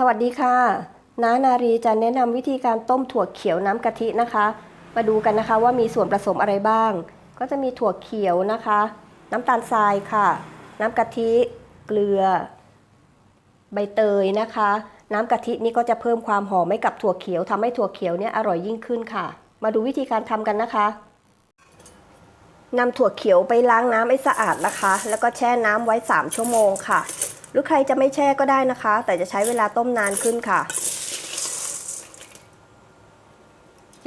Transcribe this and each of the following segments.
สวัสดีค่ะ น้านารีจะแนะนำวิธีการต้มถั่วเขียวน้ำกะทินะคะ มาดูกันนะคะว่ามีส่วนผสมอะไรบ้าง ก็จะมีถั่วเขียวนะคะ น้ำตาลทรายค่ะ น้ำกะทิ เกลือ ใบเตยนะคะ น้ำกะทินี่ก็จะเพิ่มความหอมให้กับถั่วเขียวทำให้ถั่วเขียวเนี่ยอร่อยยิ่งขึ้นค่ะ มาดูวิธีการทำกันนะคะนำถั่วเขียวไปล้างน้ำให้สะอาดนะคะ แล้วก็แช่น้ำไว้ 3 ชั่วโมงค่ะ หรือใครจะไม่แช่ก็ได้นะคะ แต่จะใช้เวลาต้มนานขึ้นค่ะ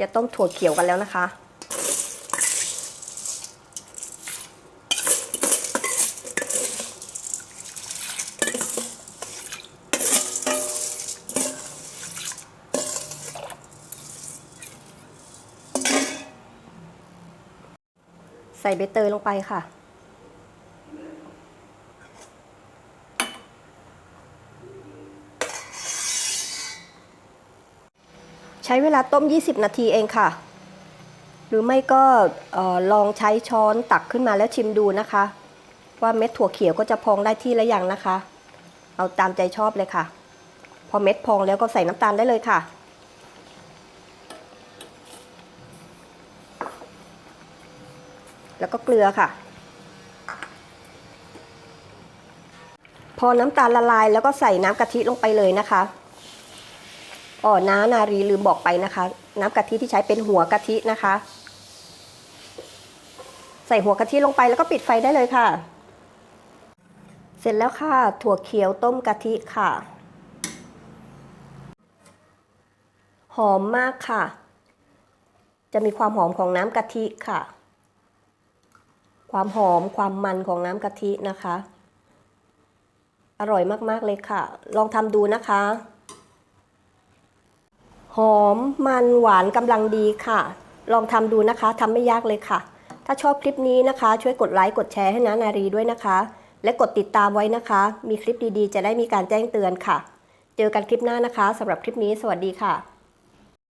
จะต้มถั่วเขียวกันแล้วนะคะ ใส่ใบเตยลงไปค่ะ ช้เวลาต้ม 20 นาทีเองค่ะ หรือไม่ก็ลองใช้ช้อนตักขึ้นมาแล้วชิมดูนะคะ ว่าเม็ดถั่วเขียวก็จะพองได้ที่และยังนะคะ เอาตามใจชอบเลยค่ะ พอเม็ดพองแล้วก็ใส่น้ำตาลได้เลยค่ะแล้วก็เกลือค่ะ พอน้ำตาลละลายแล้วก็ใส่น้ำกะทิลงไปเลยนะคะ อ๋อน้านารีลืมบอกไปนะคะ น้ำกะทิที่ใช้เป็นหัวกะทินะคะ ใส่หัวกะทิลงไปแล้วก็ปิดไฟได้เลยค่ะ เสร็จแล้วค่ะ ถั่วเขียวต้มกะทิค่ะ หอมมากค่ะ จะมีความหอมของน้ำกะทิค่ะ ความหอมความมันของน้ำกะทินะคะ อร่อยมากๆเลยค่ะ ลองทำดูนะคะ หอมมันหวานกำลังดีค่ะ ลองทำดูนะคะทำไม่ยากเลยค่ะ ถ้าชอบคลิปนี้นะคะ ช่วยกดไลค์กดแชร์ให้นานารีด้วยนะคะ และกดติดตามไว้นะคะ มีคลิปดีๆ จะได้มีการแจ้งเตือนค่ะ เจอกันคลิปหน้านะคะสำหรับคลิปนี้ สวัสดีค่ะ